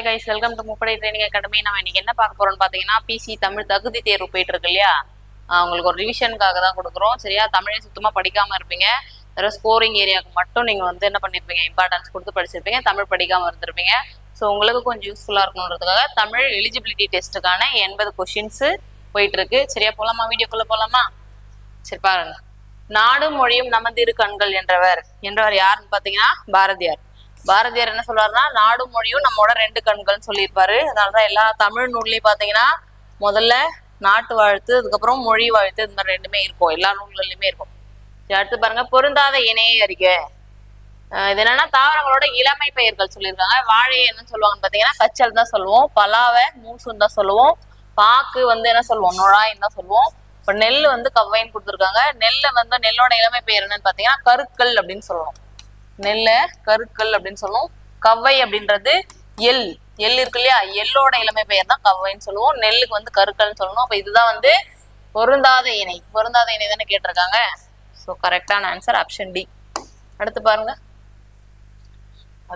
Hi guys welcome to முப்படை training academy நம்ம இன்னைக்கு என்ன பார்க்க போறோம்னு பார்த்தீங்கன்னா பிசி தமிழ் தகுதி தேர்வு போயிட்டு இருக்கு இல்லையா? உங்களுக்கு ஒரு ரிவிஷனுக்காக தான் கொடுக்குறோம். சரியா? தமிழே சுத்தமாக படிக்காம இருப்பீங்க. வேற ஸ்கோரிங் ஏரியாவுக்கு மட்டும் நீங்கள் வந்து என்ன பண்ணிருப்பீங்க? இம்பார்ட்டன்ஸ் கொடுத்து படிச்சிருப்பீங்க. தமிழ் படிக்காம இருந்திருப்பீங்க. ஸோ உங்களுக்கு கொஞ்சம் யூஸ்ஃபுல்லாக இருக்கணுன்றதுக்காக தமிழ் எலிஜிபிலிட்டி டெஸ்ட்டுக்கான எண்பது கொஷின்ஸ் போயிட்டு இருக்கு. சரியா? போலாமா? வீடியோக்குள்ள போலாமா? சரி பாருங்க. நாடும் மொழியும் நமதிரு கண்கள் என்றவர். என்றவர் யாருன்னு பார்த்தீங்கன்னா பாரதியார். பாரதியார் என்ன சொல்றாருன்னா நாடு மொழியும் நம்மோட ரெண்டு கண்கள்னு சொல்லியிருப்பாரு. அதனாலதான் எல்லா தமிழ் நூல்லையும் பார்த்தீங்கன்னா முதல்ல நாட்டு வாழ்த்து அதுக்கப்புறம் மொழி வாழ்த்து இது மாதிரி ரெண்டுமே இருக்கும். எல்லா நூல்கள்லயுமே இருக்கும். அடுத்து பாருங்க பொருந்தாத இணைய அறிக்கை இது என்னன்னா தாவரங்களோட இளமை பெயர்கள் சொல்லியிருக்காங்க. வாழையை என்ன சொல்லுவாங்கன்னு பார்த்தீங்கன்னா கச்சல் தான் சொல்லுவோம். பலாவை மூசுன்னு தான் சொல்லுவோம். பாக்கு வந்து என்ன சொல்லுவோம்? நுழாயின்னு தான் சொல்லுவோம். இப்போ நெல் வந்து கவ்வைன்னு கொடுத்துருக்காங்க. நெல்லை வந்து நெல்லோட இளமை பெயர் என்னன்னு பார்த்தீங்கன்னா கருக்கல் அப்படின்னு சொல்லணும். நெல்லை கருக்கல் அப்படின்னு சொல்லுவோம். கவ்வை அப்படின்றது எள். எள் இருக்கு இல்லையா? எள்ளோட இளமை பெயர் தான் கவ்வைன்னு சொல்லுவோம். நெல்லுக்கு வந்து கருக்கல்னு சொல்லணும். அப்போ இதுதான் வந்து பொருந்தாத இணை. பொருந்தாத இணை தானே கேட்டிருக்காங்க. ஸோ கரெக்டான ஆன்சர் ஆப்ஷன் டி அடுத்து பாருங்க.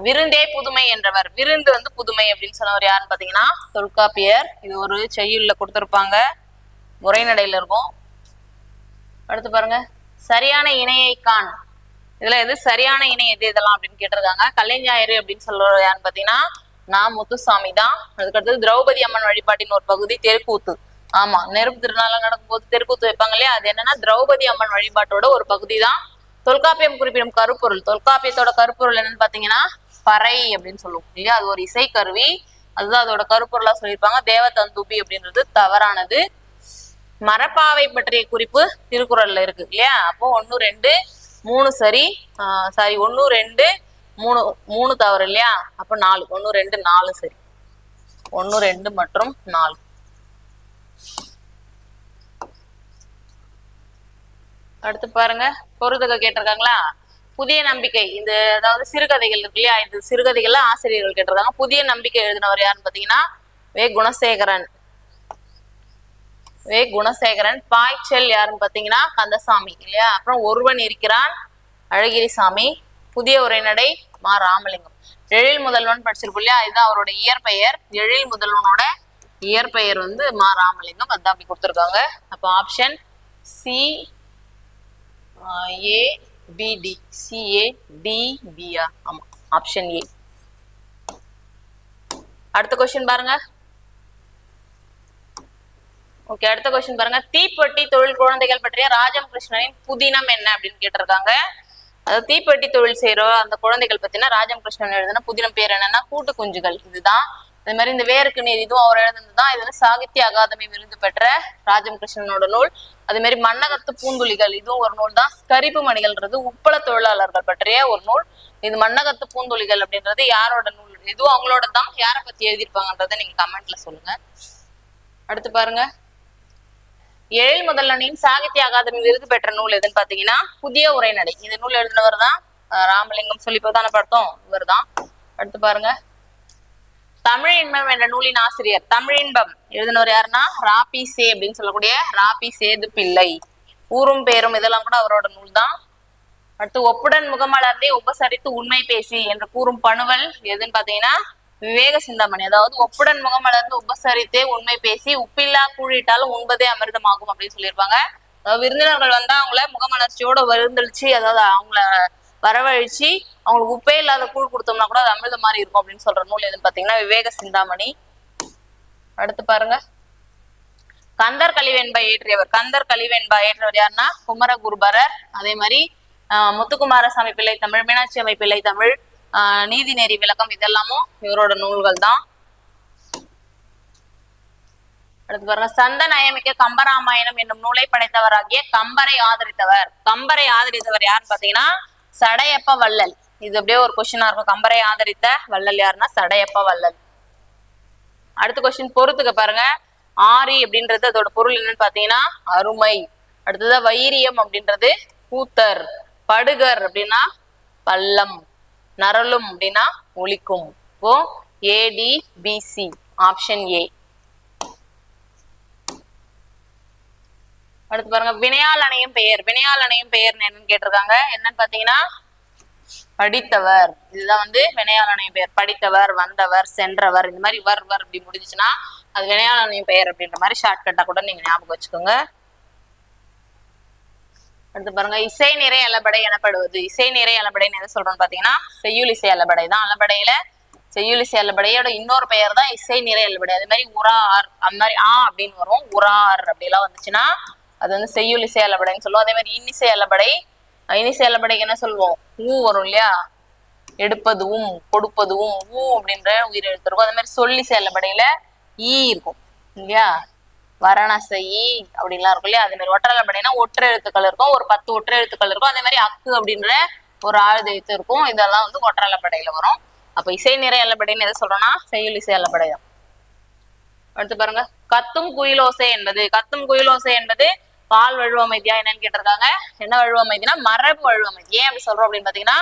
விருந்தே புதுமை என்றவர். விருந்து வந்து புதுமை அப்படின்னு சொன்னவர் யாருன்னு பாத்தீங்கன்னா தொல்காப்பியர். இது ஒரு செய்யுள்ல கொடுத்துருப்பாங்க. உரைநடையில இருக்கும். அடுத்து பாருங்க. சரியான இணையை காண். இதுல எது சரியான இணை எது இதெல்லாம் அப்படின்னு கேட்டிருக்காங்க. கலைஞாயிறு அப்படின்னு சொல்றது யாருன்னு பாத்தீங்கன்னா நான் முத்துசாமி தான். அதுக்கடுத்தது திரௌபதி அம்மன் வழிபாட்டின் ஒரு பகுதி தெருக்கூத்து. ஆமா நெருப்பு திருநாள் நடக்கும்போது தெருக்கூத்து வைப்பாங்க இல்லையா? அது என்னன்னா திரௌபதி அம்மன் வழிபாட்டோட ஒரு பகுதி தான். தொல்காப்பியம் குறிப்பிடும் கருப்பொருள். தொல்காப்பியத்தோட கருப்பொருள் என்னன்னு பாத்தீங்கன்னா பறை அப்படின்னு சொல்லுவோம் இல்லையா? அது ஒரு இசை கருவி அதுதான் அதோட கருப்பொருளா சொல்லியிருப்பாங்க. தேவதந்தூபி அப்படின்றது தவறானது. மரப்பாவை பற்றிய குறிப்பு திருக்குறள்ல இருக்கு இல்லையா? அப்போ ஒன்னு ரெண்டு மூணு சரி. சாரி ஒன்னு ரெண்டு மூணு மூணு தவறு இல்லையா? அப்போ நாலு. ஒன்னு ரெண்டு நாலு சரி. ஒன்னு ரெண்டு மற்றும் நாலு. அடுத்து பாருங்க. பொருதக கேட்டிருக்காங்களா? புதிய நம்பிக்கை. இந்த அதாவது சிறுகதைகள் இருக்கு இல்லையா? இந்த சிறுகதைகள்ல ஆசிரியர்கள் கேட்டிருக்காங்க. புதிய நம்பிக்கை எழுதினவர் யாருன்னு பாத்தீங்கன்னா வே. குணசேகரன். வே குணசேகரன் பாய்ச்சல் யாருன்னு பார்த்தீங்கன்னா கந்தசாமி இல்லையா? அப்புறம் ஒருவன் இருக்கிறான் அழகிரிசாமி புதிய உரைநடை மா ராமலிங்கம். எழில் முதல்வன் படிச்சிருப்போம் இல்லையா? இதுதான் அவரோட இயற்பெயர். எழில் முதல்வனோட இயற்பெயர் வந்து மா ராமலிங்கம். அதான் அப்படி கொடுத்துருக்காங்க. அப்போ option C A BD CA டிபியா ஆமா ஆப்ஷன் ஏ அடுத்த கொஸ்டின் பாருங்க. ஓகே அடுத்த கொஸ்டின் பாருங்க. தீப்பெட்டி தொழில் குழந்தைகள் பற்றிய ராஜம் கிருஷ்ணனின் புதினம் என்ன அப்படின்னு கேட்டிருக்காங்க. அதாவது தீப்பெட்டி தொழில் செய்யறோ அந்த குழந்தைகள் பத்தினா ராஜம் கிருஷ்ணன் எழுதின புதினம் பேர் என்னன்னா கூட்டு குஞ்சுகள். இதுதான். அது மாதிரி இந்த வேருக்கு நீர் இதுவும் அவர் எழுதுனதுதான். இது வந்து சாகித்ய அகாதமி விருது பெற்ற ராஜம் கிருஷ்ணனோட நூல். அதே மாதிரி மன்னகத்து பூந்துளிகள் இதுவும் ஒரு நூல் தான். கரிப்பு மணிகள்ன்றது உப்பள தொழிலாளர்கள் பற்றிய ஒரு நூல். இது மன்னகத்து பூந்துளிகள் அப்படின்றது யாரோட நூல்? இதுவும் அவங்களோட தான் யாரை பத்தி எழுதியிருப்பாங்கன்றத நீங்க கமெண்ட்ல சொல்லுங்க. அடுத்து பாருங்க. எழில் முதல்வனின் சாகித்ய அகாதமி விருது பெற்ற நூல் எதுன்னு பாத்தீங்கன்னா புதிய உரைநடை இந்த நூல் எழுதினவர் தான் ராமலிங்கம் சொல்லி தானே பார்த்தோம் இவர் தான். அடுத்து பாருங்க. தமிழ் இன்பம் என்ற நூலின் ஆசிரியர் தமிழ் இன்பம் எழுதினவர் யாருன்னா ராபி சே அப்படின்னு சொல்லக்கூடிய ராபி சேது பிள்ளை. ஊரும் பேரும் இதெல்லாம் கூட அவரோட நூல் தான். அடுத்து ஒப்புடன் முகமலர்ந்தே உபசரித்து உண்மை பேசி என்று கூறும் பணுவல் எதுன்னு பாத்தீங்கன்னா விவேக சிந்தாமணி அதாவது ஒப்புடன் முகமலர்ந்து உபசரித்தே உண்மை பேசி உப்பில்லா கூழிட்டாலும் உண்பதே அமிர்தமாகும் அப்படின்னு சொல்லியிருப்பாங்க. அதாவது விருந்தினர்கள் வந்தா அவங்கள முகமலர்ச்சியோட விருந்தளிச்சு அதாவது அவங்கள வரவழைச்சு அவங்களுக்கு உப்பே இல்லாத கூழ் கொடுத்தோம்னா கூட அது அமிர்தம் மாதிரி இருக்கும் அப்படின்னு சொல்ற நூல் எதுன்னு பாத்தீங்கன்னா விவேக சிந்தாமணி. அடுத்து பாருங்க. கந்தர் கலிவெண்பா ஏற்றியவர். கந்தர் கலிவெண்பா ஏற்றவர் யாருன்னா? குமரகுருபரர். அதே மாதிரி ஆஹ், முத்துக்குமாரசாமி பிள்ளை தமிழ் மீனாட்சி அமைப்பிள்ளை பிள்ளை தமிழ் நீதிநெறி விளக்கம் இதெல்லாமும் இவரோட நூல்கள் தான். அடுத்து பாருங்க சந்த நயமிக்க கம்பராமாயணம் என்னும் நூலை படைத்தவராகிய கம்பரை ஆதரித்தவர். கம்பரை ஆதரித்தவர் யாருன்னு பாத்தீங்கன்னா சடையப்ப வள்ளல். இது அப்படியே ஒரு கொஸ்டினா இருக்கும். கம்பரை ஆதரித்த வள்ளல் யாருன்னா சடையப்ப வள்ளல். அடுத்த கொஸ்டின் பொறுத்துக்க பாருங்க. ஆரி அப்படின்றது அதோட பொருள் என்னன்னு பாத்தீங்கன்னா அருமை. அடுத்தது வைரியம் அப்படின்றது கூத்தர். படுகர் அப்படின்னா பள்ளம். நரலும் அப்படின்னா ஒலிக்கும். இப்போ ஏடி பிசி ஆப்ஷன் ஏ அடுத்து பாருங்க வினையால் அணையும் பெயர். வினையால் அணையும் பெயர் என்னன்னு கேட்டிருக்காங்க. என்னன்னு பாத்தீங்கன்னா படித்தவர். இதுதான் வந்து வினையாளனின் பெயர். படித்தவர் வந்தவர் சென்றவர் இந்த மாதிரி வர் வர் அப்படி முடிஞ்சுச்சுன்னா அது வினையாளனின் பெயர் அப்படின்ற மாதிரி ஷார்ட்கட்டா கூட நீங்க ஞாபகம் வச்சுக்கோங்க. அடுத்து பாருங்க இசை நிறை அலபடை எனப்படுவது. இசை நிறை அலபடைன்னு எதை சொல்றோம்னு பாத்தீங்கன்னா செய்யுள் இசை அலபடை தான். அலபடையில செய்யுள் இசை அலபடையோட இன்னொரு பெயர் தான் இசை நிறை அலபடை. அது மாதிரி உரார் அந்த மாதிரி ஆ அப்படின்னு வரும். உரார் அப்படிலாம் வந்துச்சுன்னா அது வந்து செய்யுள் இசை அலபடைன்னு சொல்லுவோம். அதே மாதிரி இன்னிசை அலபடை இன்னிசை அளபடைக்கு என்ன சொல்லுவோம்? ஊ வரும் இல்லையா? எடுப்பதுவும் கொடுப்பதுவும் ஊ அப்படின்ற உயிர் எழுத்து இருக்கும் அதே மாதிரி சொல்லி செயல்படையில ஈ இருக்கும் இல்லையா? வரணசை அப்படின்லாம் இருக்கும் இல்லையா? அதே மாதிரி ஒற்றலை அப்படின்னா ஒற்றை எழுத்துக்கள் இருக்கும். ஒரு பத்து ஒற்றை எழுத்துக்கள் இருக்கும். அதே மாதிரி அக்கு அப்படின்ற ஒரு ஆழ்து எழுத்து இருக்கும். இதெல்லாம் வந்து ஒற்றலப்படையில வரும். அப்ப இசை நிறை அல்லப்படைன்னு எதை சொல்றோம்னா? செயல் இசை அல்லப்படை தான். அடுத்து பாருங்க. கத்தும் குயிலோசை என்பது. கத்தும் குயிலோசை என்பது பால் வழுவமைதியா என்னன்னு கேட்டிருக்காங்க. என்ன வழுவமைதினா மரபு வழுவமைதி ஏன் அப்படி சொல்றோம் அப்படின்னு பாத்தீங்கன்னா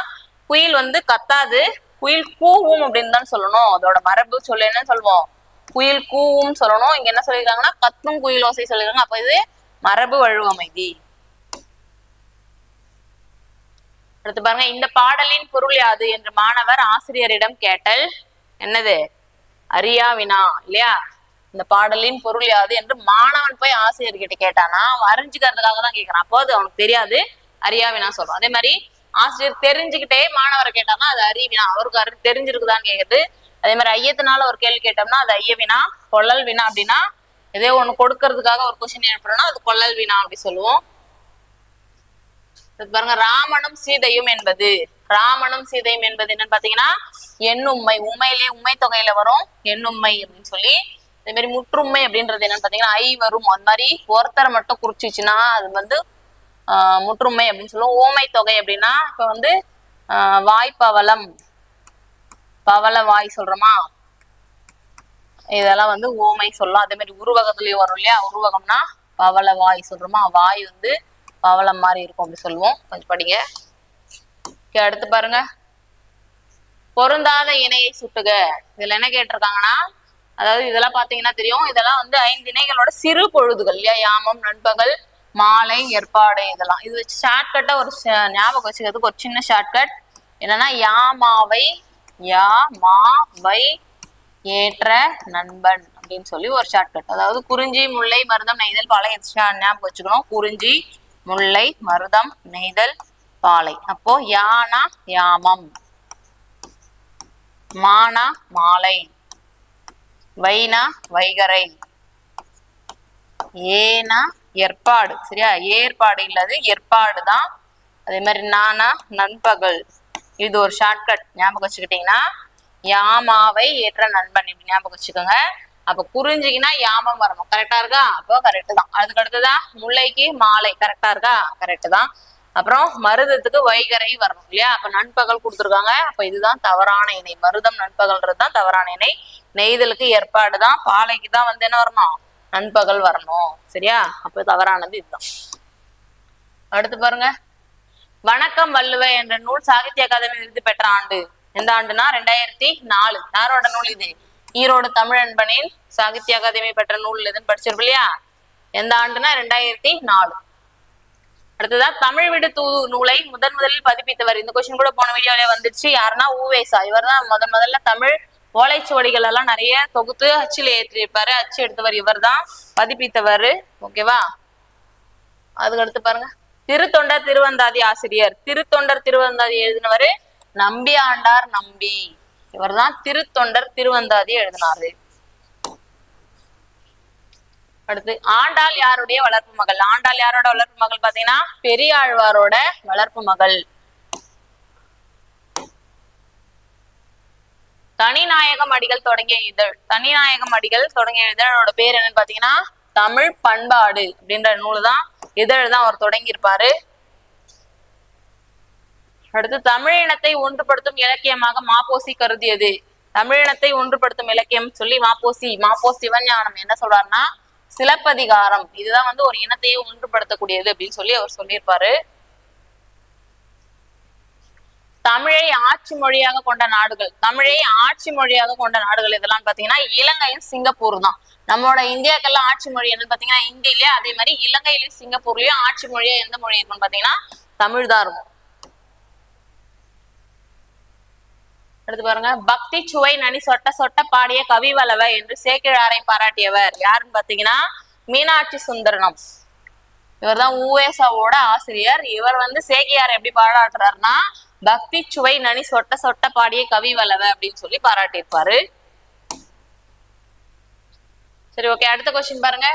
குயில் வந்து கத்தாது. குயில் கூவும் அப்படின்னு தான் சொல்லணும். அதோட மரபு சொல்லு என்னன்னு சொல்லுவோம். குயில் கூவும் சொல்லணும். இங்க என்ன சொல்லியிருக்காங்கன்னா கத்தும் ஓசை சொல்லியிருக்காங்க. அப்ப இது மரபு வழுவமைதி அடுத்து பாருங்க இந்த பாடலின் பொருள் யாது? என்று மாணவர் ஆசிரியரிடம் கேட்டல் என்னது? அரியா வினா இல்லையா? இந்த பாடலின் பொருள் யாது? என்று மாணவன் போய் ஆசிரியர்கிட்ட கேட்டானா அவன் அறிஞ்சுக்கிறதுக்காக தான் கேட்கறான் அப்போ அது அவனுக்கு தெரியாது. அரியா வினா சொல்றான் அதே மாதிரி ஆசிரியர் தெரிஞ்சுக்கிட்டே மாணவரை கேட்டானா அது அறிவினா அவருக்கு அறி தெரிஞ்சிருக்குதான்னு கேக்குறது. அதே மாதிரி ஐயத்தினால ஒரு கேள்வி கேட்டோம்னா அது ஐய வினா கொள்ளல் வினா அப்படின்னா ஏதோ ஒண்ணு கொடுக்கறதுக்காக ஒரு கொஸ்டின் எழுப்புறோம்னா அது கொள்ளல் வினா அப்படி சொல்லுவோம். பாருங்க ராமனும் சீதையும் என்பது. ராமனும் சீதையும் என்பது என்னன்னு பாத்தீங்கன்னா எண்ணும்மை உண்மையிலேயே உண்மை தொகையில வரும் எண்ணும்மை அப்படின்னு சொல்லி. அதே மாதிரி முற்றுமை அப்படின்றது என்னன்னு பாத்தீங்கன்னா ஐ வரும். அந்த மாதிரி ஒருத்தரை மட்டும் குறிச்சிச்சுன்னா அது வந்து ஆஹ் முற்றுமை அப்படின்னு சொல்லுவோம். ஓமை தொகை அப்படின்னா இப்ப வந்து ஆஹ் வாய்ப்பவளம் பவள வாய் சொல்றோமா? இதெல்லாம் வந்து ஓமை சொல்லலாம் அதே மாதிரி உருவகத்துலயும் வரும் இல்லையா? உருவகம்னா பவள வாய் சொல்றோமா? வாய் வந்து பவளம் மாதிரி இருக்கும் அப்படி சொல்லுவோம். கொஞ்சம் படிங்க. அடுத்து பாருங்க. பொருந்தாத இணையை சுட்டுக. இதுல என்ன கேட்டிருக்காங்கன்னா அதாவது இதெல்லாம் பாத்தீங்கன்னா தெரியும். இதெல்லாம் வந்து ஐந்து இணைகளோட சிறு பொழுதுகள் இல்லையா? யாமம் நண்பகல் மாலை ஏற்பாடு இதெல்லாம். இது வச்சு ஷார்ட்கட்டா ஒரு ஞாபகம் வச்சுக்கிறதுக்கு ஒரு சின்ன ஷார்ட்கட் என்னன்னா யாமாவை யா மா வை ஏற்ற நண்பன் அப்படின்னு சொல்லி ஒரு ஷார்ட்கட் அதாவது குறிஞ்சி முல்லை மருதம் நெய்தல் பாலை ஞாபகம் வச்சுக்கணும். குறிஞ்சி முல்லை மருதம் நெய்தல் பாலை. அப்போ யானா யாமம். மானா மாலை. வைனா வைகரை ஏனா ஏற்பாடு. சரியா? ஏற்பாடு இல்லது ஏற்பாடு தான் அதே மாதிரி நானா நண்பகல். இது ஒரு ஷார்ட்கட் ஞாபகம் வச்சுக்கிட்டீங்கன்னா யாமாவை ஏற்ற நண்பன் இப்படி ஞாபகம் வச்சுக்கோங்க. அப்ப குறிஞ்சிக்குன்னா யாமம் வரணும் கரெக்டா இருக்கா? அப்போ கரெக்டு தான். அதுக்கு அடுத்ததா முல்லைக்கு மாலை. கரெக்டா இருக்கா? கரெக்ட் தான். அப்புறம் மருதத்துக்கு வைகரை வரணும் இல்லையா? அப்ப நண்பகல் கொடுத்துருக்காங்க. அப்ப இதுதான் தவறான இணை. மருதம் நண்பகல்ன்றது தான் தவறான இணை. நெய்தலுக்கு ஏற்பாடு தான். பாலைக்கு தான் வந்து என்ன வரணும்? நண்பகல் வரணும். சரியா? அப்ப தவறானது இதுதான். அடுத்து பாருங்க. வணக்கம் வள்ளுவ என்ற நூல் சாகித்ய அகாதமி விருது பெற்ற ஆண்டு. எந்த ஆண்டுனா? ரெண்டாயிரத்தி நாலு. யாரோட நூல் இது? ஈரோடு தமிழ் அன்பனின் சாகித்ய அகாதமி பெற்ற நூல் எதுன்னு படிச்சிருப்போம் இல்லையா? எந்த ஆண்டுனா? ரெண்டாயிரத்தி நாலு. அடுத்ததா தமிழ் விடு தூ நூலை முதன் முதலில் பதிப்பித்தவர். இந்த கொஸ்டின் கூட போன வீடியோல வந்துச்சு யாருன்னா? ஊவேசா. இவர் தான் முதன் முதல்ல தமிழ் ஓலைச்சுவடிகள் எல்லாம் நிறைய தொகுத்து அச்சில் ஏற்றிருப்பாரு அச்சு எடுத்தவர் இவர் தான். பதிப்பித்தவர். ஓகேவா? அதுக்கு அடுத்து பாருங்க. திருத்தொண்டர் திருவந்தாதி ஆசிரியர். திருத்தொண்டர் திருவந்தாதி எழுதினவரு நம்பி ஆண்டார் நம்பி. இவர்தான் திருத்தொண்டர் திருவந்தாதி எழுதினாரு. அடுத்து ஆண்டாள் யாருடைய வளர்ப்பு மகள்? ஆண்டாள் யாரோட வளர்ப்பு மகள் பாத்தீங்கன்னா பெரியாழ்வாரோட வளர்ப்பு மகள். தனிநாயகம் அடிகள் தொடங்கிய இதழ். தனிநாயகம் அடிகள் தொடங்கிய இதழோட பேர் என்னன்னு பாத்தீங்கன்னா தமிழ் பண்பாடு அப்படின்ற நூல் தான் இதழ் தான் அவர் தொடங்கியிருப்பாரு. அடுத்து தமிழினத்தை ஒன்றுபடுத்தும் இலக்கியமாக மாப்போசி கருதியது. தமிழினத்தை ஒன்றுபடுத்தும் இலக்கியம் சொல்லி மாப்போசி மாப்போ சிவஞானம் என்ன சொல்றாருன்னா சிலப்பதிகாரம். இதுதான் வந்து ஒரு இனத்தையே ஒன்றுபடுத்தக்கூடியது அப்படின்னு சொல்லி அவர் சொல்லியிருப்பாரு. தமிழை ஆட்சி மொழியாக கொண்ட நாடுகள் தமிழை ஆட்சி மொழியாக கொண்ட நாடுகள் இதெல்லாம் பாத்தீங்கன்னா இலங்கையும் சிங்கப்பூர் தான். நம்மளோட இந்தியாக்கெல்லாம் ஆட்சி மொழி என்னன்னு பாத்தீங்கன்னா இந்தியிலே அதே மாதிரி இலங்கையிலயும் சிங்கப்பூர்லயும் ஆட்சி மொழியா எந்த மொழி இருக்குன்னு பாத்தீங்கன்னா தமிழ் தான் இருக்கும். அடுத்து பாருங்க. பக்தி சுவை நனி சொட்ட சொட்ட பாடிய கவிவலவ என்று சேக்கிழாரை பாராட்டியவர் யாருன்னு பாத்தீங்கன்னா மீனாட்சி சுந்தரனம். இவர் தான் ஊவேசாவோட ஆசிரியர். இவர் வந்து சேக்கியார் எப்படி பாராட்டுறாருன்னா பக்தி சுவை நனி சொட்ட சொட்ட பாடிய கவி கவிவலவ அப்படின்னு சொல்லி பாராட்டியிருப்பாரு. சரி ஓகே அடுத்த கொஸ்டின் பாருங்க.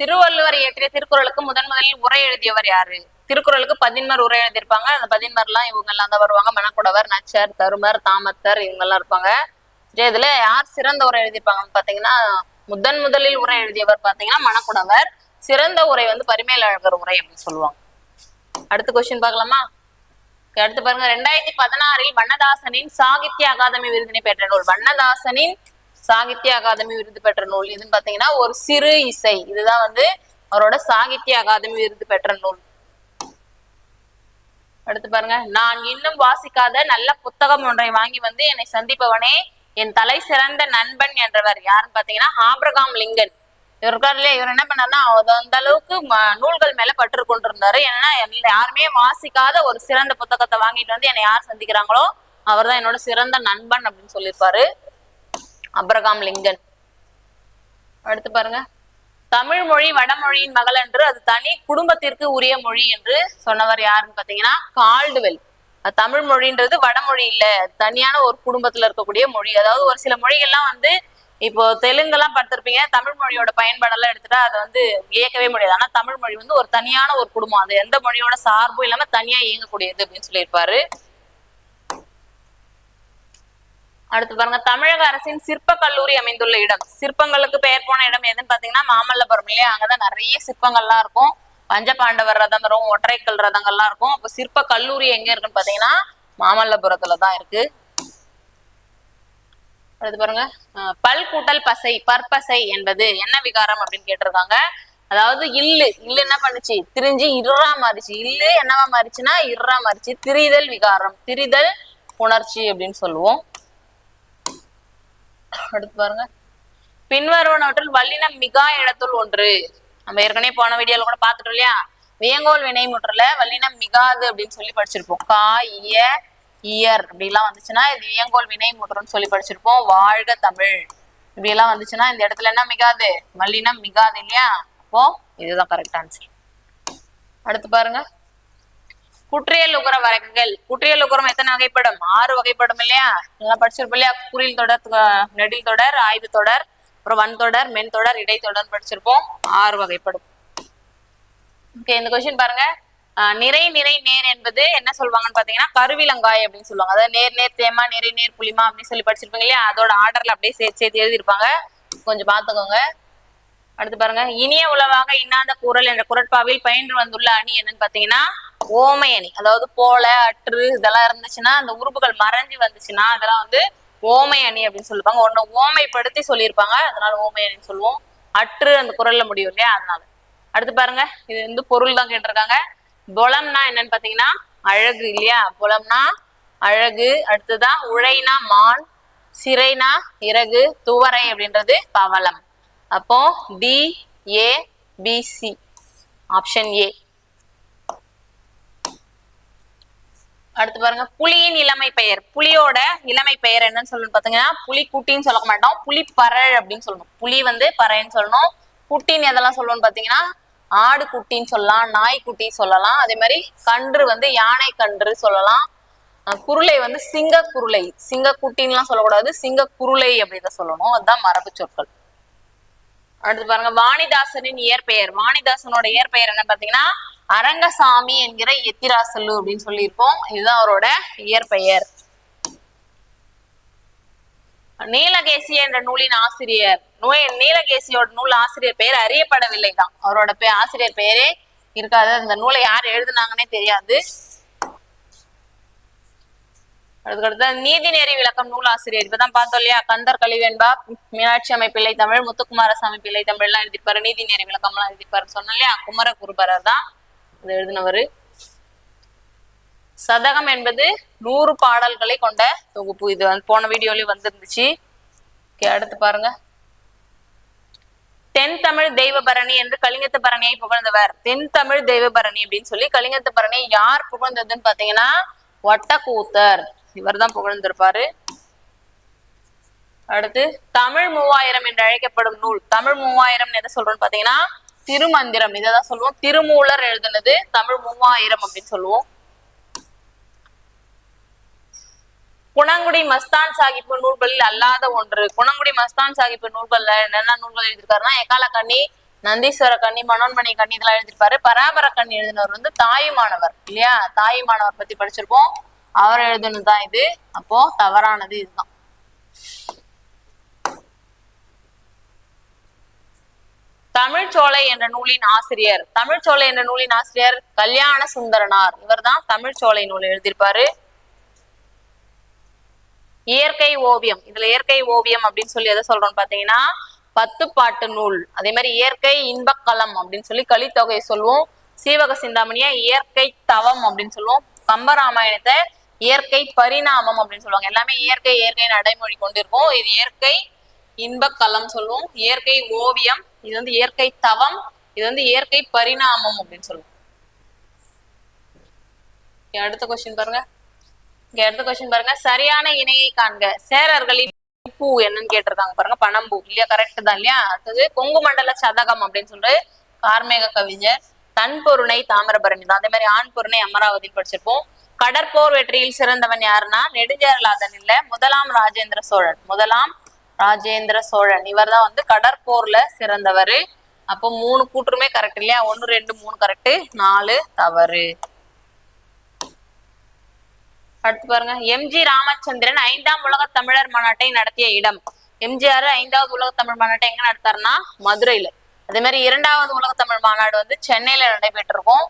திருவள்ளுவர் இயற்றிய திருக்குறளுக்கு முதன் முதலில் உரை எழுதியவர் யாரு? திருக்குறளுக்கு பதின்மர் உரை எழுதியிருப்பாங்க. அந்த பதின்மர்லாம் இவங்க எல்லாம் தான் வருவாங்க. மணக்குடவர் நச்சர் தருமர் தாமத்தர் இவங்க எல்லாம் இருப்பாங்க. சரி இதுல யார் சிறந்த உரை எழுதியிருப்பாங்கன்னு பாத்தீங்கன்னா முதன் முதலில் உரை எழுதியவர் பாத்தீங்கன்னா மணக்குடவர். சிறந்த உரை வந்து பரிமேலழகர் உரை அப்படின்னு சொல்லுவாங்க. அடுத்த கொஸ்டின் பார்க்கலாமா? அடுத்து பாருங்க ரெண்டாயிரத்தி பதினாறில் வண்ணதாசனின் சாகித்ய அகாதமி விருதினை பெற்ற நூல். வண்ணதாசனின் சாகித்ய அகாதமி விருது பெற்ற நூல். இதுன்னு பாத்தீங்கன்னா ஒரு சிறு இசை. இதுதான் வந்து அவரோட சாகித்ய அகாதமி விருது பெற்ற நூல். அடுத்து பாருங்க நான் இன்னும் வாசிக்காத நல்ல புத்தகம் ஒன்றை வாங்கி வந்து என்னை சந்திப்பவனே என் தலை சிறந்த நண்பன் என்றவர் யாருன்னு பாத்தீங்கன்னா ஆப்ரகாம் லிங்கன். இவர் இருக்காரு இவர் என்ன பண்ணாருன்னா அந்த அளவுக்கு ம- நூல்கள் மேல பற்று கொண்டிருந்தாரு. ஏன்னா யாருமே வாசிக்காத ஒரு சிறந்த புத்தகத்தை வாங்கிட்டு வந்து என்னை யார் சந்திக்கிறாங்களோ அவர்தான் என்னோட சிறந்த நண்பன் அப்படின்னு சொல்லியிருப்பாரு. Abraham Lincoln. அடுத்து பாருங்க. தமிழ் மொழி வடமொழியின் மகள் என்று அது தனி குடும்பத்திற்கு உரிய மொழி என்று சொன்னவர் யாருன்னு பாத்தீங்கன்னா கால்டுவெல். தமிழ் மொழின்றது வடமொழி இல்ல தனியான ஒரு குடும்பத்துல இருக்கக்கூடிய மொழி. அதாவது ஒரு சில மொழிகள்லாம் வந்து இப்போ தெலுங்கெல்லாம் பார்த்திருப்பீங்க தமிழ் மொழியோட பயன்பாடெல்லாம் எடுத்துட்டா அதை வந்து இயக்கவே முடியாது. ஆனா தமிழ் மொழி வந்து ஒரு தனியான ஒரு குடும்பம். அது எந்த மொழியோட சார்பும் இல்லாம தனியா இயங்கக்கூடியது அப்படின்னு சொல்லியிருப்பாரு. அடுத்து பாருங்க தமிழக அரசின் சிற்ப கல்லூரி அமைந்துள்ள இடம். சிற்பங்களுக்கு பெயர் போன இடம் எதுன்னு பாத்தீங்கன்னா மாமல்லபுரம் இல்லையா? அங்கதான் நிறைய சிற்பங்கள்லாம் இருக்கும். பஞ்சபாண்டவர் ரதம் வரும் ஒற்றைக்கல் ரதங்கள்லாம் இருக்கும். அப்ப சிற்ப கல்லூரி எங்க இருக்குன்னு பாத்தீங்கன்னா மாமல்லபுரத்துல தான் இருக்கு. அடுத்து பாருங்க. பல் கூட்டல் பசை பற்பசை என்பது என்ன விகாரம் அப்படின்னு கேட்டிருக்காங்க. அதாவது இல்லு இல்லு என்ன பண்ணுச்சு? திரிஞ்சு இருறா மாறிச்சு. இல்லு என்னவா மாறிச்சுன்னா இருறா மாறிச்சு. திரிதல் விகாரம் திரிதல் உணர்ச்சி அப்படின்னு சொல்லுவோம். அடுத்து பாருங்க. பின்வருவனவற்றில் வல்லினம் மிகா இடத்துள் ஒன்று. நம்ம ஏற்கனவே போன வீடியோல கூட பாத்துட்டோம் இல்லையா? வியங்கோல் வினை முற்றுல வல்லினம் மிகாது அப்படின்னு சொல்லி படிச்சிருப்போம். கா இய இயர் இப்படிலாம் வந்துச்சுன்னா இது இயங்கோல் வினை முற்றுன்னு சொல்லி படிச்சிருப்போம். வாழ்க தமிழ். இப்படி எல்லாம் வந்துச்சுன்னா இந்த இடத்துல என்ன மிகாது? மல்லினம் மிகாது இல்லையா? அப்போ இதுதான் கரெக்ட் ஆன்சர் அடுத்து பாருங்க. குற்றியல் உகர வகைகள் குற்றியல் உகரம் எத்தனை வகைப்படும்? ஆறு வகைப்படும் இல்லையா? நல்லா படிச்சிருப்போம் இல்லையா? குறில் தொடர் நெடில் தொடர் ஆய்வு தொடர் அப்புறம் வன் தொடர் மென் தொடர் இடைத்தொடர் படிச்சிருப்போம். ஆறு வகைப்படும். ஓகே இந்த கொஸ்டின் பாருங்க. நிறை நிறை நேர் என்பது என்ன சொல்லுவாங்கன்னு பாத்தீங்கன்னா கருவிலங்காய் அப்படின்னு சொல்லுவாங்க. அதாவது நேர் நேர் தேமா நிறை நேர் புளிமா அப்படின்னு சொல்லி படிச்சிருப்பீங்க இல்லையா? அதோட ஆர்டர்ல அப்படியே சேர்த்து சேர்த்து எழுதியிருப்பாங்க. கொஞ்சம் பாத்துக்கோங்க அடுத்து பாருங்க. இனிய உளவாக இன்னாத குரல் என்ற குரட்பாவில் பயின்று வந்துள்ள அணி என்னன்னு பாத்தீங்கன்னா ஓமை அணி. அதாவது போல அற்று இதெல்லாம் இருந்துச்சுன்னா அந்த உறுப்புகள் மறைஞ்சு வந்துச்சுன்னா அதெல்லாம் வந்து ஓமை அணி அப்படின்னு சொல்லுவாங்க. ஒண்ணு ஓமைப்படுத்தி சொல்லியிருப்பாங்க. அதனால ஓமை அணின்னு சொல்லுவோம். அற்று அந்த குரல்ல முடியும் இல்லையா? அதனால. அடுத்து பாருங்க. இது வந்து பொருள் தான் கேட்டிருக்காங்க. புலம்னா என்னன்னு பாத்தீங்கன்னா அழகு இல்லையா? புலம்னா அழகு அடுத்துதான் உழைனா மான் சிறைனா இறகு துவரை அப்படின்றது பவளம். அப்போ D A BC option A அடுத்து பாருங்க புலியின் இளமை பெயர். புலியோட இளமை பெயர் என்னன்னு சொல்லணும் பாத்தீங்கன்னா புலி குட்டின்னு சொல்ல மாட்டோம். புலி பறல் அப்படின்னு சொல்லணும். புலி வந்து பறைன்னு சொல்லணும். குட்டின்னு எதெல்லாம் சொல்லணும்னு பாத்தீங்கன்னா ஆடு குட்டின்னு சொல்லலாம் நாய் குட்டி சொல்லலாம். அதே மாதிரி கன்று வந்து யானை கன்று சொல்லலாம் குருளை வந்து சிங்க குருளை சிங்க குட்டின்லாம் சொல்லக்கூடாது சிங்க குருளை அப்படின்னு சொல்லணும். அதுதான் மரபு சொற்கள். அடுத்து பாருங்க வாணிதாசனின் இயற்பெயர். வாணிதாசனோட இயற்பெயர் என்ன பாத்தீங்கன்னா அரங்கசாமி என்கிற எத்திராசலு அப்படின்னு சொல்லியிருக்கோம் இதுதான் அவரோட இயற்பெயர். நீலகேசி என்ற நூலின் ஆசிரியர். நூயன் நீலகேசியோட நூல் ஆசிரியர் பெயர் அறியப்படவில்லை தான் அவரோட பேர் ஆசிரியர் பெயரே இருக்காது. அந்த நூலை யார் எழுதுனாங்கன்னே தெரியாது. அதுக்கடுத்து நீதிநெறி விளக்கம் நூல் ஆசிரியர். இப்பதான் பார்த்தோம் இல்லையா? கந்தர் கலிவெண்பா மீனாட்சி அமைப்பிள்ளை தமிழ் முத்துக்குமாரசாமி பிள்ளை தமிழ் எல்லாம் எழுதிப்பாரு நீதிநெறி விளக்கம் எல்லாம் எழுதிப்பாரு சொன்னோம் இல்லையா? குமர குருபரர் தான் இது எழுதினவரு. சதகம் என்பது நூறு பாடல்களை கொண்ட தொகுப்பு. இது வந்து போன வீடியோலயும் வந்திருந்துச்சு. அடுத்து பாருங்க. தென் தமிழ் தெய்வபரணி என்று கலிங்கத்து பரணியை புகழ்ந்தவர். தென் தமிழ் தெய்வபரணி அப்படின்னு சொல்லி கலிங்கத்து பரணியை யார் புகழ்ந்ததுன்னு பாத்தீங்கன்னா ஒட்டக்கூத்தர் இவர் தான் புகழ்ந்திருப்பாரு. அடுத்து தமிழ் மூவாயிரம் என்று அழைக்கப்படும் நூல். தமிழ் மூவாயிரம் எதை சொல்றோம்னு பாத்தீங்கன்னா திருமந்திரம். இதைதான் சொல்லுவோம். திருமூலர் எழுதுனது தமிழ் மூவாயிரம் அப்படின்னு சொல்லுவோம். குணங்குடி மஸ்தான் சாஹிப் நூல்களில் அல்லாத ஒன்று. குணங்குடி மஸ்தான் சாஹிப் நூல்கள்ல என்னென்ன நூல்கள் எழுதியிருக்காருன்னா எக்கால கண்ணி நந்தீஸ்வர கண்ணி மனோன்மணி கண்ணி இதெல்லாம் எழுதியிருப்பாரு. பராபர கண்ணி எழுதினவர் வந்து தாயுமானவர் இல்லையா? தாயுமானவர் பத்தி படிச்சிருப்போம். அவர் எழுதுனதுதான் இது. அப்போ தவறானது இதுதான். தமிழ்ச்சோலை என்ற நூலின் ஆசிரியர். தமிழ்ச்சோலை என்ற நூலின் ஆசிரியர் கல்யாண சுந்தரனார். இவர்தான் தமிழ்ச்சோலை நூல் எழுதியிருப்பாரு. இயற்கை ஓவியம். இதுல இயற்கை ஓவியம் அப்படின்னு சொல்லி எதை சொல்றோம் பாத்தீங்கன்னா பத்து பாட்டு நூல். அதே மாதிரி இயற்கை இன்பக்களம் அப்படின்னு சொல்லி கலித்தொகை சொல்லுவோம். சீவக சிந்தாமணிய இயற்கை தவம் அப்படின்னு சொல்லுவோம். கம்பராமாயணத்தை இயற்கை பரிணாமம் அப்படின்னு சொல்லுவாங்க. எல்லாமே இயற்கை இயற்கை நடைமொழி கொண்டிருக்கும். இது இயற்கை இன்பக்களம் சொல்லுவோம். இயற்கை ஓவியம் இது வந்து இயற்கை தவம் இது வந்து இயற்கை பரிணாமம் அப்படின்னு சொல்லுவோம். அடுத்த கொஸ்டின் பாருங்க. இங்க அடுத்த கொஸ்டின் பாருங்க. சரியான இணையை காண்க. சேரர்களின் பூ என்னன்னு கேட்டிருக்காங்க பாருங்க. பணம்பூ இல்லையா? கரெக்ட் தான் இல்லையா? அடுத்தது கொங்கு மண்டல சதகம் அப்படின்னு சொல்லிட்டு கார்மேக கவிஞர் தன் பொருணை தாமிரபரணி தான். அதே மாதிரி ஆண் பொருணை அமராவதியில் படிச்சிருப்போம். கடற்போர் வெற்றியில் சிறந்தவன் யாருன்னா நெடுஞ்சேரலாதன் இல்ல முதலாம் ராஜேந்திர சோழன். முதலாம் ராஜேந்திர சோழன். இவர்தான் வந்து கடற்போர்ல சிறந்தவர். அப்போ மூணு கூற்றுமே கரெக்ட் இல்லையா? ஒன்னு ரெண்டு மூணு கரெக்ட் நாலு தவறு. அடுத்து பாருங்க. எம்ஜி ராமச்சந்திரன் ஐந்தாம் உலக தமிழர் மாநாட்டை நடத்திய இடம். எம்ஜிஆர் ஐந்தாவது உலக தமிழ் மாநாட்டை எங்க நடத்தாருன்னா? மதுரையில. அதே மாதிரி இரண்டாவது உலக தமிழ் மாநாடு வந்து சென்னையில நடைபெற்றிருக்கும்.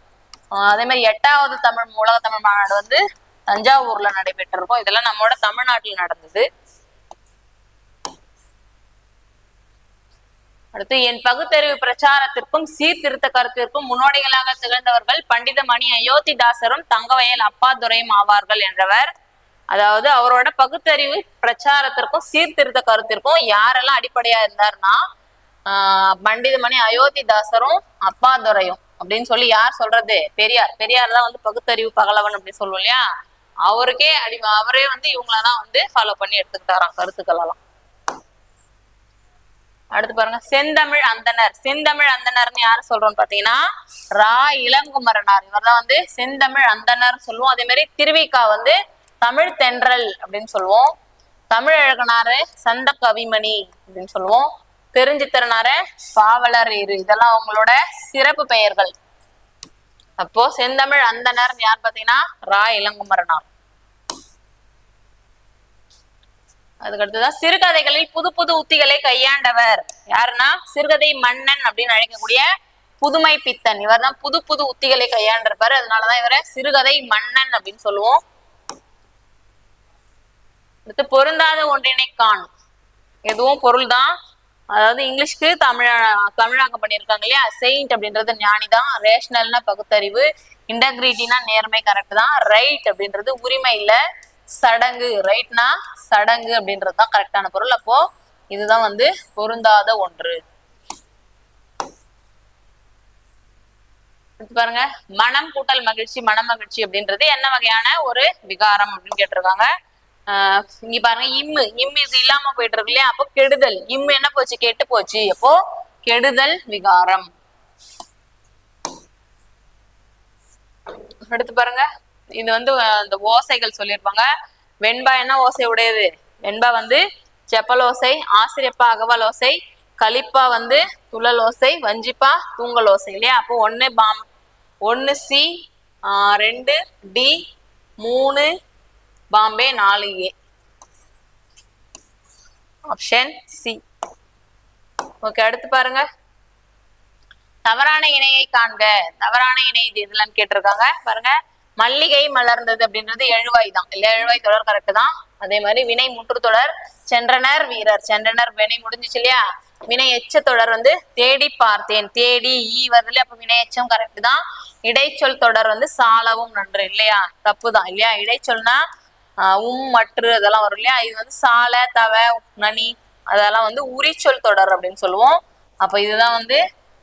அதே மாதிரி எட்டாவது தமிழ் உலக தமிழ் மாநாடு வந்து தஞ்சாவூர்ல நடைபெற்றிருக்கும். இதெல்லாம் நம்மளோட தமிழ்நாட்டில் நடந்தது. அடுத்து என் பகுத்தறிவு பிரச்சாரத்திற்கும் சீர்திருத்த கருத்திற்கும் முன்னோடிகளாக திகழ்ந்தவர்கள் பண்டித மணி அயோத்திதாசரும் தங்கவயல் அப்பாதுரையும் ஆவார்கள் என்றவர். அதாவது அவரோட பகுத்தறிவு பிரச்சாரத்திற்கும் சீர்திருத்த கருத்திற்கும் யாரெல்லாம் அடிப்படையா இருந்தாருன்னா ஆஹ் பண்டிதமணி அயோத்திதாசரும் அப்பாதுரையும் அப்படின்னு சொல்லி யார் சொல்றது? பெரியார். பெரியார் தான் வந்து பகுத்தறிவு பகலவன் அப்படின்னு சொல்லுவோம் இல்லையா? அவருக்கே அடி அவரே வந்து இவங்களதான் வந்து ஃபாலோ பண்ணி எடுத்துக்கிட்டாராம் கருத்துக்கள் எல்லாம். அடுத்து பாருங்க செந்தமிழ் அந்தனர். செந்தமிழ் அந்தனர்னு யாரு சொல்றோம்னு பாத்தீங்கன்னா ரா இளங்குமரனார். இவர்தான் வந்து செந்தமிழ் அந்தனர் சொல்லுவோம். அதே மாதிரி திருவிக்கா வந்து தமிழ் தென்றல் அப்படின்னு சொல்லுவோம். தமிழ் அழகனாரு சந்த கவிமணி அப்படின்னு சொல்லுவோம். பெருஞ்சித்திரனாரு பாவலர் இரு இதெல்லாம் அவங்களோட சிறப்பு பெயர்கள். அப்போ செந்தமிழ் அந்தனர் யார் பாத்தீங்கன்னா ரா இளங்குமரனார். அதுக்கு அடுத்துதான் சிறுகதைகளில் புது புது உத்திகளை கையாண்டவர். யாருன்னா சிறுகதை மன்னன் அப்படின்னு அழைக்கக்கூடிய புதுமை பித்தன். இவர் தான் புது புது உத்திகளை கையாண்டிருப்பாரு. அதனாலதான் இவரை சிறுகதை மன்னன் அப்படின்னு சொல்லுவோம். அடுத்து பொருந்தாத ஒன்றினை காண் எதுவும் பொருள் தான் அதாவது இங்கிலீஷ்க்கு தமிழ தமிழாக்கம் பண்ணியிருக்காங்க இல்லையா? செயின்ட் அப்படின்றது ஞானி தான் ரேஷனல்னா பகுத்தறிவு. இன்டகிரிட்டினா நேர்மை கரெக்ட் தான். ரைட் அப்படின்றது உரிமை இல்ல. சடங்கு ரைட்னா சடங்கு அப்படின்றது தான் கரெக்டான பொருள். அப்போ இதுதான் வந்து பொருந்தாத ஒன்று. பாருங்க. மனம் கூட்டல் மகிழ்ச்சி மன மகிழ்ச்சி அப்படின்றது என்ன வகையான ஒரு விகாரம் அப்படின்னு கேட்டிருக்காங்க. ஆஹ் இங்க பாருங்க. இம்மு இம்மு இது இல்லாம போயிட்டு இருக்கு இல்லையா? அப்போ கெடுதல். இம்மு என்ன போச்சு? கெட்டு போச்சு. அப்போ கெடுதல் விகாரம். அடுத்து பாருங்க. இது வந்து அந்த ஓசைகள் சொல்லியிருப்பாங்க. வெண்பா என்ன ஓசை உடையது? வெண்பா வந்து செப்பல் ஓசை ஆசிரியப்பா அகவல் ஓசை கலிப்பா வந்து துளல் ஓசை வஞ்சிப்பா தூங்கல் ஓசை இல்லையா? அப்போ ஒன்னு பாம் ஒன்னு சி ரெண்டு டி மூணு பாம்பே நாலு ஏ. Option C. ஓகே அடுத்து பாருங்க. தவறான இணையை காண்க. தவறான இணை இது எதுலன்னு கேட்டிருக்காங்க. பாருங்க. மல்லிகை மலர்ந்தது அப்படின்றது எழுவாய் தான். இல்லையா? எழுவாய் தொடர் கரெக்ட் தான். அதே மாதிரி வினை முற்று தொடர் சென்றனர் வீரர். சென்றனர் வினை முடிஞ்சுச்சு இல்லையா? வினை எச்ச தொடர் வந்து தேடி பார்த்தேன். தேடி ஈ வருது அப்ப வினை எச்சம் கரெக்ட் தான். இடைச்சொல் தொடர் வந்து சாலவும் நன்று இல்லையா? தப்பு தான் இல்லையா? இடைச்சொல்னா ஆஹ் உம் மற்று அதெல்லாம் வரும் இல்லையா? இது வந்து சால தவ நனி அதெல்லாம் வந்து உரிச்சொல் தொடர் அப்படின்னு சொல்லுவோம். அப்ப இதுதான் வந்து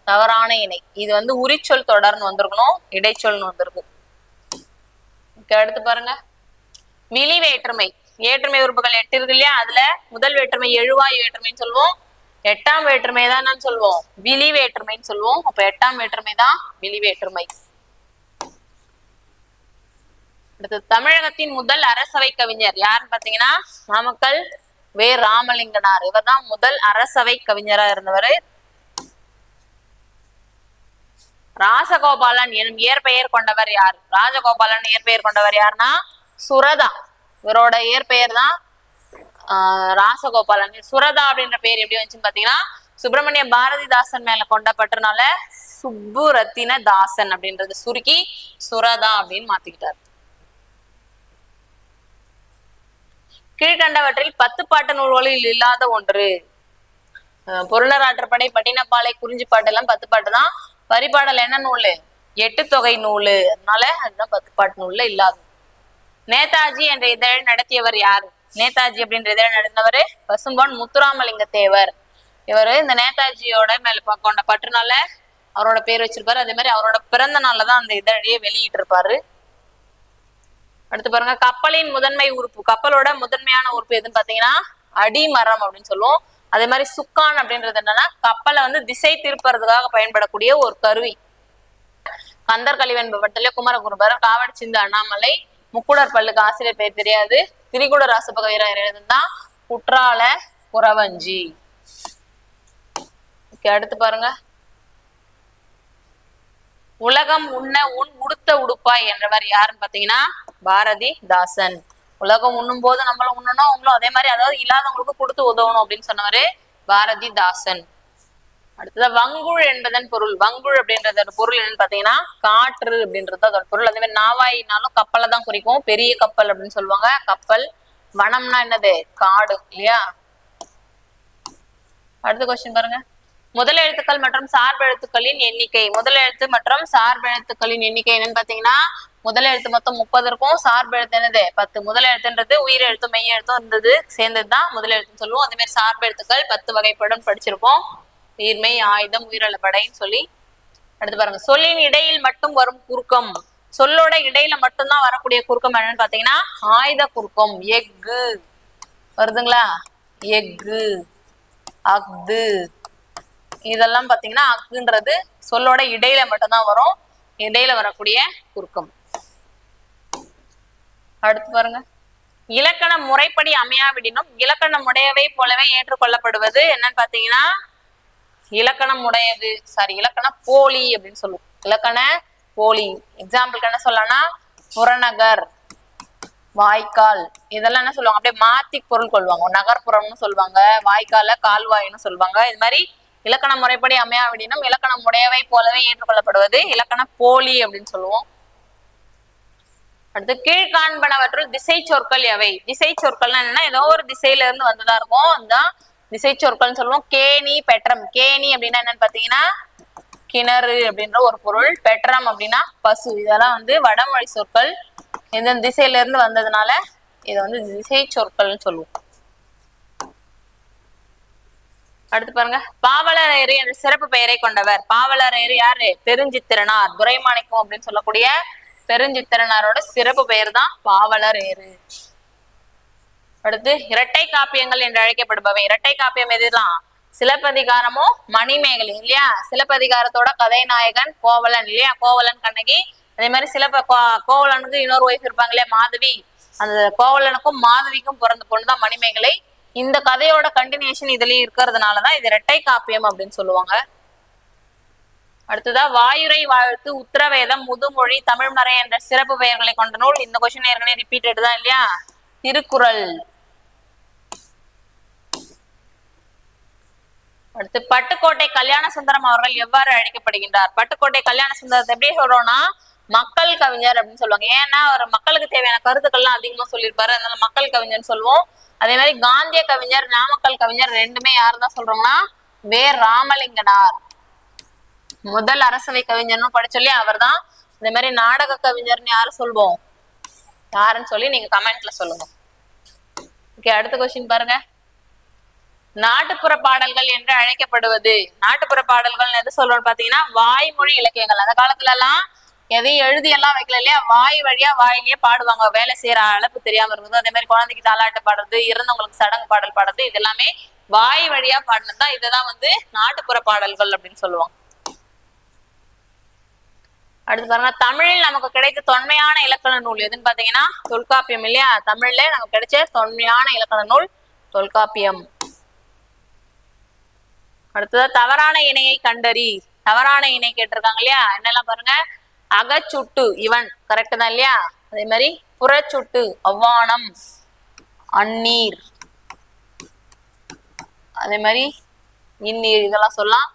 தவறான இணை. இது வந்து உரிச்சொல் தொடர்னு வந்திருக்கணும் இடைச்சொல்னு வந்திருக்கும் அடுத்து பாருங்க. விழி வேற்றுமை. ஏற்றுமை உறுப்புகள் எட்டு இருக்கு இல்லையா? அதுல முதல் வேற்றுமை எழுவாய் வேற்றுமைன்னு சொல்லுவோம். எட்டாம் வேற்றுமை தான் சொல்லுவோம். விழி வேற்றுமைன்னு சொல்லுவோம். அப்ப எட்டாம் வேற்றுமை தான் விழி வேற்றுமை. அடுத்து தமிழகத்தின் முதல் அரசவை கவிஞர் யாருன்னு பாத்தீங்கன்னா நாமக்கல் வே. ராமலிங்கனார். இவர்தான் முதல் அரசவை கவிஞரா இருந்தவர். ராசகோபாலன் எனும் இயற்பெயர் கொண்டவர் யார்? ராஜகோபாலன் இயற்பெயர் கொண்டவர் யாருன்னா சுரதா. இவரோட இயற்பெயர் தான் ராசகோபாலன். சுரதா அப்படின்ற பேர் எப்படி வந்துச்சுன்னு பாத்தீங்கன்னா சுப்பிரமணிய பாரதிதாசன் மேல கொண்ட பற்றுனால சுப்பு தாசன் அப்படின்றது சுருக்கி சுரதா அப்படின்னு மாத்திக்கிட்டார். கீழ்கண்டவற்றில் பத்து பாட்டு நூல்களில் இல்லாத ஒன்று. அஹ் பொருளராற்றுப்படை பட்டினப்பாலை குறிஞ்சிப்பாட்டு எல்லாம் பத்து பாட்டு தான். பரிபாடல் என்ன நூல்? எட்டு தொகை நூல். அதனால அதுதான் பத்து பாட்டு நூல்ல இல்லாது. நேதாஜி என்ற இதழை நடத்தியவர் யாரு? நேதாஜி அப்படின்ற இதழ் நடத்தினவர் பசும்பான் முத்துராமலிங்க தேவர் இவர் இந்த நேதாஜியோட மேல கொண்ட பற்றுனால அவரோட பேர் வச்சிருப்பாரு. அதே மாதிரி அவரோட பிறந்த நாள்ல தான் அந்த இதழையே வெளியிட்டு இருப்பாரு அடுத்து பாருங்க கப்பலின் முதன்மை உறுப்பு கப்பலோட முதன்மையான உறுப்பு எதுன்னு பாத்தீங்கன்னா அடிமரம் அப்படின்னு சொல்லுவோம். அதே மாதிரி சுக்கான் அப்படின்றது என்னன்னா கப்பலை வந்து திசை திருப்புறதுக்காக பயன்படக்கூடிய ஒரு கருவி. கந்தர் கலிவன் பட்டத்திலே குமரகுருபர் காவடி சிந்து அண்ணாமலை முக்குடர் பல்லுக்கு ஆசிரியர் பேர் தெரியாது. திரிகுட ராசபக வீரர் எழுதுதான் குற்றால குறவஞ்சி. அடுத்து பாருங்க. உலகம் உண்ண உன் உடுத்த உடுப்பாய் என்றவர் யாருன்னு பாத்தீங்கன்னா பாரதி தாசன். உலகம் உண்ணும் போது நம்மளும் உண்ணணும் அவங்களும் அதே மாதிரி அதாவது இல்லாதவங்களுக்கு கொடுத்து உதவணும் அப்படின்னு சொன்னவரு பாரதி தாசன் அடுத்தது வங்குழ் என்பதன் பொருள். வங்குழ் அப்படின்றதோட பொருள் என்னன்னு பாத்தீங்கன்னா காற்று அப்படின்றது அதோட பொருள். அதே மாதிரி நாவாயினாலும் கப்பலை தான் குறிக்கும். பெரிய கப்பல் அப்படின்னு சொல்லுவாங்க. கப்பல் வனம்னா என்னது? காடு இல்லையா? அடுத்த கொஸ்டின் பாருங்க. முதல் எழுத்துக்கள் மற்றும் சார்பு எழுத்துக்களின் எண்ணிக்கை. முதல் எழுத்து மற்றும் சார்பு எழுத்துக்களின் எண்ணிக்கை என்னன்னு பாத்தீங்கன்னா முதல் எழுத்து மொத்தம் முப்பது இருக்கும். சார்பு எழுத்து என்னது? பத்து. முதல் எழுத்துன்றது உயிர் எழுத்தும் மெய் எழுத்தும் இருந்தது. சேர்ந்தது தான் முதல் எழுத்துன்னு சொல்லுவோம். அதே மாதிரி சார்பு எழுத்துக்கள் பத்து வகைப்படும் படிச்சிருப்போம். உயிர்மை ஆயுதம் உயிரளப்படைன்னு சொல்லி. அடுத்து பாருங்க. சொல்லின் இடையில் மட்டும் வரும் குறுக்கம். சொல்லோட இடையில மட்டும்தான் வரக்கூடிய குறுக்கம் என்னன்னு பாத்தீங்கன்னா ஆயுத குறுக்கம். எஃகு. வருதுங்களா? எஃகு. அஃது. இதெல்லாம் பாத்தீங்கன்னா அக்குன்றது சொல்லோட இடையில மட்டும்தான் வரும். இடையில வரக்கூடிய குறுக்கம். அடுத்து பாருங்க. இலக்கண முறைப்படி அமையாவிடினும் இலக்கணம் உடையவை போலவே ஏற்றுக்கொள்ளப்படுவது என்னன்னு பாத்தீங்கன்னா இலக்கணம் உடையது. சாரி இலக்கண போலி அப்படின்னு சொல்லுவோம். இலக்கண போலி. எக்ஸாம்பிளுக்கு என்ன சொல்லலாம்னா புறநகர் வாய்க்கால். இதெல்லாம் என்ன சொல்லுவாங்க? அப்படியே மாத்தி பொருள் கொள்வாங்க. நகர்ப்புறம்னு சொல்லுவாங்க வாய்க்கால கால்வாய்னு சொல்லுவாங்க. இது மாதிரி இலக்கண முறைப்படி அமையாவிடினும் இலக்கணம் உடையவை போலவே ஏற்றுக்கொள்ளப்படுவது இலக்கண போலி அப்படின்னு சொல்லுவோம். அடுத்து கீழ்காண்பனவற்றுள் திசை சொற்கள் எவை? திசை சொற்கள்னா என்னன்னா ஏதோ ஒரு திசையில இருந்து வந்ததா இருக்கும். அதுதான் திசை சொற்கள்னு சொல்லுவோம். கேணி பெற்றம். கேணி அப்படின்னா என்னன்னு பாத்தீங்கன்னா கிணறு அப்படின்ற ஒரு பொருள். பெற்றம் அப்படின்னா பசு. இதெல்லாம் வந்து வடமொழி சொற்கள். எந்தெந்த திசையில இருந்து வந்ததுனால இதை வந்து திசை சொற்கள்னு சொல்லுவோம். அடுத்து பாருங்க. பாவலரேறு என்ற சிறப்பு பெயரை கொண்டவர். பாவலரேறு யாரு? பெருஞ்சித்திரனார். துரைமாணிக்கம் அப்படின்னு சொல்லக்கூடிய பெருஞ்சித்திரனாரோட சிறப்பு பெயர் தான் பாவலர் ஏறு. அடுத்து இரட்டை காப்பியங்கள் என்று அழைக்கப்படுபவை. இரட்டை காப்பியம் எதுதான்? சிலப்பதிகாரமும் மணிமேகலை இல்லையா? சிலப்பதிகாரத்தோட கதைநாயகன் கோவலன் இல்லையா? கோவலன் கண்ணகி. அதே மாதிரி சிலப்ப கோ- கோவலனுக்கு இன்னொரு ஒய்ஃப் இருப்பாங்க இல்லையா? மாதவி. அந்த கோவலனுக்கும் மாதவிக்கும் பிறந்த பொண்ணு தான் மணிமேகலை. இந்த கதையோட கண்டினியூஷன் இதுலயும் இருக்கிறதுனாலதான் இது இரட்டை காப்பியம் அப்படின்னு சொல்லுவாங்க. அடுத்ததா வாயுரை வாழ்த்து உத்தரவேதம் முதுமொழி தமிழ்மறை என்ற சிறப்பு பெயர்களை கொண்ட நூல். இந்த கொஸ்டின் ஏற்கனவே ரிப்பீட்டட் தான் இல்லையா? திருக்குறள். அடுத்து பட்டுக்கோட்டை கல்யாண சுந்தரம் அவர்கள் எவ்வாறு அழைக்கப்படுகின்றார்? பட்டுக்கோட்டை கல்யாண சுந்தரத்தை எப்படி சொல்றோம்னா மக்கள் கவிஞர் அப்படின்னு சொல்லுவாங்க. ஏன்னா அவர் மக்களுக்கு தேவையான கருத்துக்கள்லாம் அதிகமா சொல்லியிருப்பாரு. அதனால மக்கள் கவிஞர்னு சொல்லுவோம். அதே மாதிரி காந்திய கவிஞர் நாமக்கல் கவிஞர் ரெண்டுமே யாருதான் சொல்றோம்னா வே. ராமலிங்கனார். முதல் அரசவை கவிஞர்னு படிச்சொல்லி அவர் தான் இந்த மாதிரி நாடக கவிஞர்னு யாரு சொல்வோம் யாருன்னு சொல்லி நீங்க கமெண்ட்ல சொல்லுங்க. ஓகே அடுத்த கொஸ்டின் பாருங்க. நாட்டுப்புற பாடல்கள் என்று அழைக்கப்படுவது. நாட்டுப்புற பாடல்கள் எது சொல்றோம் பாத்தீங்கன்னா வாய்மொழி இலக்கியங்கள். அந்த காலத்துல எல்லாம் எதையும் எழுதி எல்லாம் வைக்கல இல்லையா? வாய் வழியா வாயிலேயே பாடுவாங்க. வேலை செய்யற அளப்பு தெரியாம இருந்தது. அதே மாதிரி குழந்தைக்கு தாலாட்டு பாடுறது இறந்தவங்களுக்கு சடங்கு பாடல் பாடுறது இது எல்லாமே வாய் வழியா பாடினது தான் இதுதான் வந்து நாட்டுப்புற பாடல்கள் அப்படின்னு சொல்லுவாங்க. அடுத்து பாருங்க தமிழில் நமக்கு கிடைத்த தொன்மையான இலக்கண நூல் எதுன்னு பாத்தீங்கன்னா தொல்காப்பியம் இல்லையா? தமிழ்ல நமக்கு கிடைச்ச தொன்மையான இலக்கண நூல் தொல்காப்பியம். அடுத்தது தவறான இணையை கண்டறி. தவறான இணை கேட்டிருக்காங்க இல்லையா? என்னெல்லாம் பாருங்க? அகச்சுட்டு இவன். கரெக்ட் தான் இல்லையா? அதே மாதிரி புறச்சுட்டு அவ்வானம் அந்நீர். அதே மாதிரி இந்நீர் இதெல்லாம் சொல்லலாம்.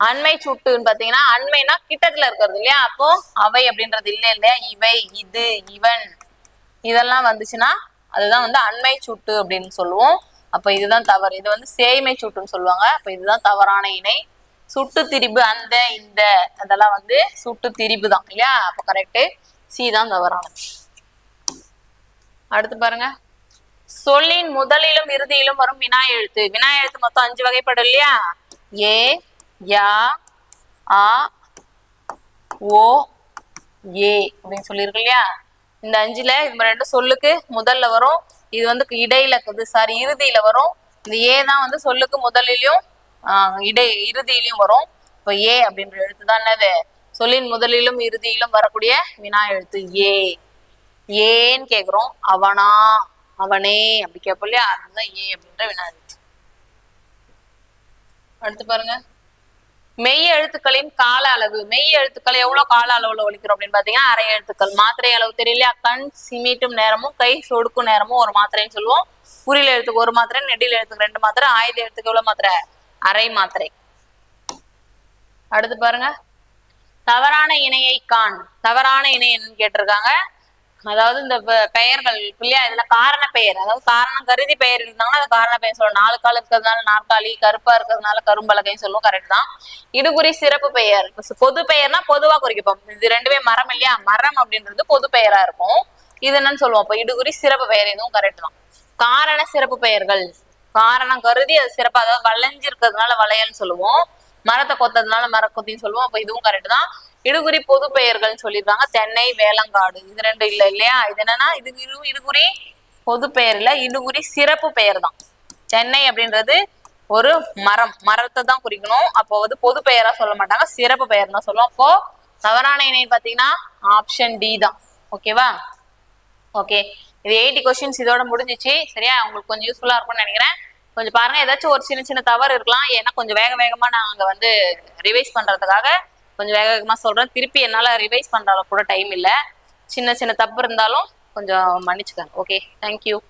அண்மை சுட்டுன்னு பாத்தீங்கன்னா அண்மைனா கிட்டத்துல இருக்கிறது இல்லையா? அப்போ அவை அப்படின்றது இல்லை இல்லையா? இவை இது இவன். இதெல்லாம் வந்துச்சுன்னா அதுதான் வந்து அண்மை சுட்டு அப்படின்னு சொல்லுவோம். அப்ப இதுதான் தவறு. இது வந்து சேய்மை சுட்டுன்னு சொல்லுவாங்க. அப்ப இதுதான் தவறான இணை. சுட்டு திரிபு அந்த இந்த அதெல்லாம் வந்து சுட்டு திரிபு தான் இல்லையா? அப்ப கரெக்டு சி தான் தவறானது. அடுத்து பாருங்க. சொல்லின் முதலிலும் இறுதியிலும் வரும் வினா எழுத்து வினா எழுத்து மொத்தம் அஞ்சு வகைப்படும் இல்லையா? ஏ யா ஆ ஓ ஏ அப்படின்னு சொல்லியிருக்கு இல்லையா? இந்த அஞ்சுல இது ரெண்டு சொல்லுக்கு முதல்ல வரும். இது வந்து இடையில இருக்குது. சாரி இறுதியில வரும். இந்த ஏ தான் வந்து சொல்லுக்கு முதலிலையும் ஆஹ் இடை இறுதியிலையும் வரும். இப்போ ஏ அப்படின்ற எழுத்து தான் என்னது? சொல்லின் முதலிலும் இறுதியிலும் வரக்கூடிய வினா எழுத்து ஏ. ஏன்னு கேக்குறோம். அவனா அவனே அப்படி கேட்போம் இல்லையா? அதுதான் ஏ அப்படின்ற வினா எழுத்து. அடுத்து பாருங்க. மெய் எழுத்துக்களின் கால அளவு. மெய் எழுத்துக்கள் எவ்வளவு கால அளவுல ஒழிக்கிறோம் அப்படின்னு பாத்தீங்கன்னா அரை எழுத்துக்கள். மாத்திரை அளவு தெரியலையா? கண் சிமிட்டும் நேரமும் கை சொடுக்கும் நேரமும் ஒரு மாத்திரைன்னு சொல்லுவோம். குறில் எழுத்துக்கு ஒரு மாத்திரை நெடில் எழுத்துக்கு ரெண்டு மாத்திரை ஆயுத எழுத்துக்கு எவ்வளவு மாத்திரை? அரை மாத்திரை. அடுத்து பாருங்க. தவறான இணையை காண். தவறான இணை என்னன்னு கேட்டிருக்காங்க. அதாவது இந்த பெயர்கள் இல்லையா? இதுல காரண பெயர். அதாவது காரணம் கருதி பெயர் இருந்தாங்கன்னா அது காரண பெயர் சொல்லுவோம் நாலு கால் இருக்கிறதுனால நாற்காலி கருப்பா இருக்கிறதுனால கரும்பலகைன்னு சொல்லுவோம். கரெக்ட் தான். இடுகுறி சிறப்பு பெயர். பொது பெயர்னா பொதுவா குறிக்கப்போம். இது ரெண்டுமே மரம் இல்லையா? மரம் அப்படின்றது பொது பெயரா இருக்கும். இது என்னன்னு சொல்லுவோம். அப்ப இடுகுறி சிறப்பு பெயர் இதுவும் கரெக்ட் தான். காரண சிறப்பு பெயர்கள். காரணம் கருதி அது சிறப்பு அதாவது வளைஞ்சிருக்கிறதுனால வளையல்னு சொல்லுவோம். மரத்தை கொத்ததுனால மரக்கொத்தின்னு சொல்லுவோம். அப்ப இதுவும் கரெக்ட் தான். இடுகுறி பொது பெயர்கள்னு சொல்லியிருக்காங்க தென்னை வேளங்காடு இது ரெண்டு இல்ல இல்லையா? இது என்னன்னா இது இடுகுறி பொது பெயர் இல்ல இடுகுறி சிறப்பு பெயர் தான். சென்னை அப்படின்றது ஒரு மரம். மரத்தை தான் குறிக்கணும். அப்போ வந்து பொது பெயரா சொல்ல மாட்டாங்க. சிறப்பு பெயர் தான் சொல்லுவோம். அப்போ தவறான இணை பாத்தீங்கன்னா ஆப்ஷன் டி தான். ஓகேவா ஓகே இது எயிட்டி கொஸ்டின்ஸ் இதோட முடிஞ்சிச்சு. சரியா? உங்களுக்கு கொஞ்சம் யூஸ்ஃபுல்லா இருக்கும்னு நினைக்கிறேன். கொஞ்சம் பாருங்க ஏதாச்சும் ஒரு சின்ன சின்ன தவறு இருக்கலாம். ஏன்னா கொஞ்சம் வேக வேகமா நாங்க வந்து ரிவைஸ் பண்றதுக்காக கொஞ்சம் வேக வேகமா சொல்றேன். திருப்பி என்னால ரிவைஸ் பண்ற கூட டைம் இல்ல. சின்ன சின்ன தப்பு இருந்தாலும் கொஞ்சம் மன்னிச்சுக்கங்க. Okay thank you